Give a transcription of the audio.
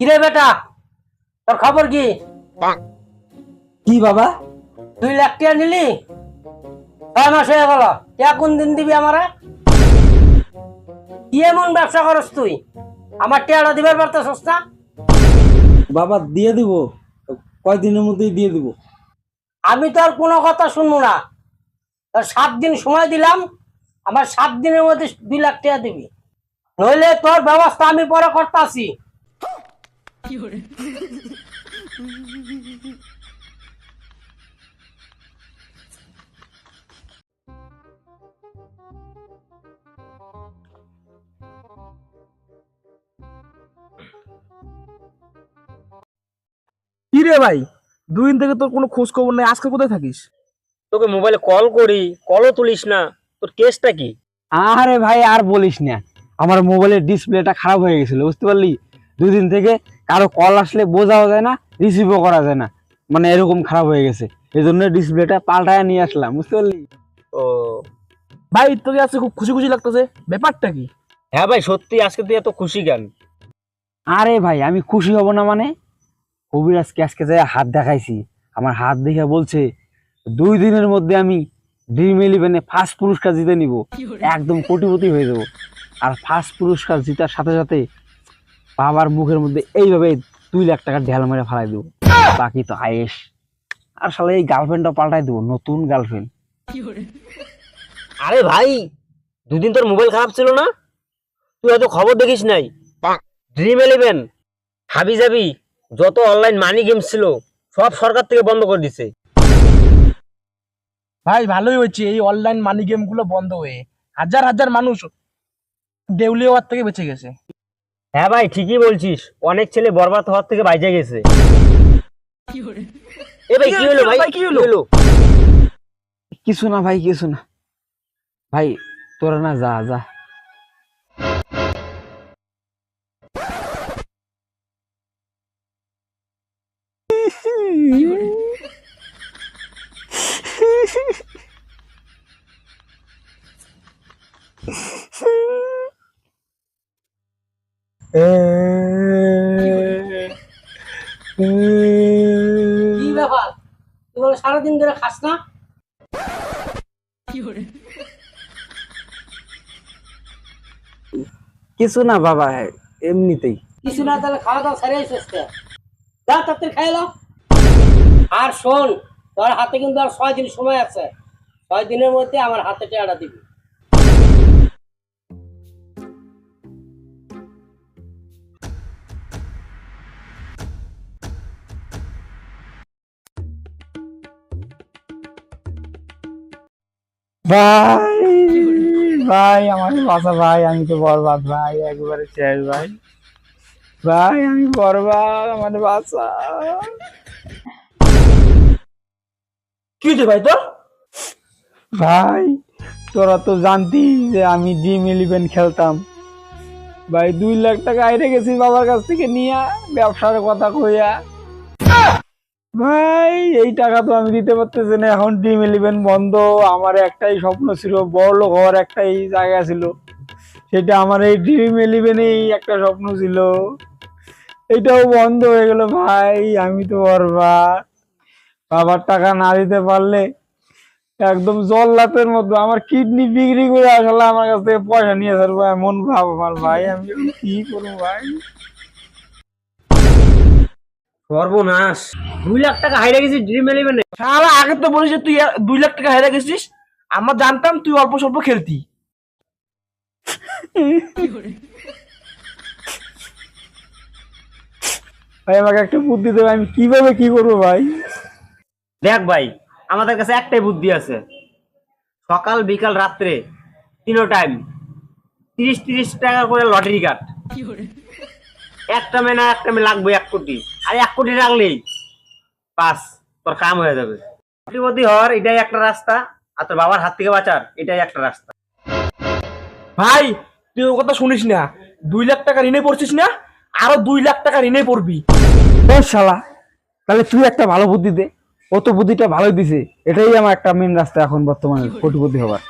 কিরে বেটা? তোর খবর কি? কি বাবা? দুই লাখ টাকা নিলি? ছয় মাস হয়ে গেল। টাকা কোন দিন দিবি আমারে? কি এমন ব্যবসা করস তুই? আমার টাকাটা দিবার পারতেছস না? বাবা দিয়ে দিব। কয়দিনের মধ্যেই দিয়ে দিব। আমি তো আর কোনো কথা শুনব না। তোর সাত দিন সময় দিলাম। আমার সাত দিনের মধ্যে দুই লাখ টাকা দিবি। নইলে তোর ব্যবস্থা আমি পরে করতাছি। কি রে ভাই দুই দিন থেকে তোর কোনো খোঁজ খবর নেই আজকে কোথায় থাকিস? তোকে মোবাইলে কল করি কলও তুলিস না তোর কেসটা কি? আরে ভাই আর বলিস না আমার মোবাইলের ডিসপ্লেটা খারাপ হয়ে গেছিল বুঝতে পারলি? দুই দিন থেকে কারও কল আসলে বোঝাও যায় না রিসিভও করা যায় না। মানে এরকম খারাপ হয়ে গেছে। এই জন্য ডিসপ্লেটা পাল্টায় নিয়ে আসলাম বুঝতে পারলি? ও। ভাই তোকে আজকে খুব খুশি খুশি লাগতেছে। ব্যাপারটা কি? হ্যাঁ ভাই সত্যি আজকে তুই এত খুশি কেন? আরে ভাই আমি খুশি হব না মানে? কবিরাজকে আজকে যাই হাত দেখাইছি আমার হাত দেখে বলছে দুই দিনের মধ্যে আমি ড্রিম ইলেভেনে ফার্স্ট পুরস্কার জিতে নিব। একদম কোটিপতি হয়ে যাব। আর ফার্স্ট পুরস্কার জিতার সাথে সাথে বাবার মুখের মধ্যে এইভাবে দুই লাখ টাকা ঢেল মেরে ফালাই দেবো। বাকি তো আয়েস আর সালে এই গার্লফ্রেন্ডটা পাল্টাই দেবো নতুন গার্লফ্রেন্ড। আরে ভাই দুদিন তোর মোবাইল খারাপ ছিল না? তুই হয়তো খবর দেখিস নাই। ড্রিম ইলেভেন হাবি যাবি যত অনলাইন মানি গেমস ছিল সব সরকার থেকে বন্ধ করে দিছে। ভাই ভালোই হয়েছে এই অনলাইন মানি গেমগুলো বন্ধ হয়ে। হাজার হাজার মানুষ দেউলিয়া থেকে বেঁচে গেছে। হ্যাঁ ভাই ঠিকই বলছিস। অনেক ছেলে বরবাদ হওয়ার থেকে বাইজে গেছে। এ ভাই কি হলো ভাই? কি হলো? কিছু না ভাই কিছু না। ভাই তোরা না যা যা। কি ব্যাপার? তুই সারাদিন ধরে খাস না? কিছু না বাবা এমনিতেই। কিছু না তাহলে খাওয়া দাওয়া সারিয়ে শেষ যা তাড়াতাড়ি খাই লো আর শোন তোর হাতে কিন্তু আর ছয় দিন সময় আছে। ছয় দিনের মধ্যে আমার হাতে টাকাটা দিবি। ভাই ভাই আমার বাসা ভাই আমি তো বরবাদ ভাই একবারে শেষ ভাই। ভাই আমি বরবাদ আমার বাসা কি ভাই তোর? ভাই তোরা তো জানতি যে আমি ড্রিম ইলেভেন খেলতাম। ভাই দুই লাখ টাকা আইরে গেছি বাবার কাছ থেকে নিয়ে ব্যবসার কথা কইয়া। ভাই এই টাকা তো আমি দিতে পারতেছি না। এখন ড্রিম ইলেভেন বন্ধ। আমার একটাই স্বপ্ন ছিল, বড় লোক হওয়ার একটাই জায়গা ছিল। সেটা আমার এই ড্রিম ইলেভেনেই একটা স্বপ্ন ছিল। এটাও বন্ধ হয়ে গেল ভাই, আমি তো বরবাদ বাবার টাকা না দিতে পারলে একদম জল্লাতের মতো। আমার কিডনি বিক্রি করে আসলে আমার কাছ থেকে পয়সা নিয়ে ধরবো এমন ভাব আমার ভাই, আমি কি করব ভাই? সর্বনাশ। দুই লাখ টাকা হাইরে গেছি ড্রিম ইলেভেনে সারা আগে তো বলিস যে তুই দুই লাখ টাকা হেরে গেছিস। আমরা জানতাম তুই অল্প স্বল্প খেলতি। ভাই আমাকে একটা বুদ্ধি দেবে আমি কীভাবে কি করব ভাই? দেখ ভাই আমাদের কাছে একটাই বুদ্ধি আছে। সকাল বিকাল রাত্রে তিনো টাইম তিরিশ তিরিশ টাকা করে লটারি কাট। একটা মেনা একটা মে লাগবে এক কোটি। আর এক কোটি রাখলেই পাস তোর কাম হয়ে যাবে। কোটিপতি হওয়ার এটাই একটা রাস্তা আর তোর বাবার হাত থেকে বাঁচার এটাই একটা রাস্তা। ভাই তুই ও কথা শুনিস না? দুই লাখ টাকা ঋণে পড়ছিস না? আরও দুই লাখ টাকা ঋণে পড়বি। ও শালা তাহলে তুই একটা ভালো বুদ্ধি দে। ও তো বুদ্ধিটা ভালোই দিছে। এটাই আমার একটা মেন রাস্তা এখন বর্তমানে কোটিপতি হবার।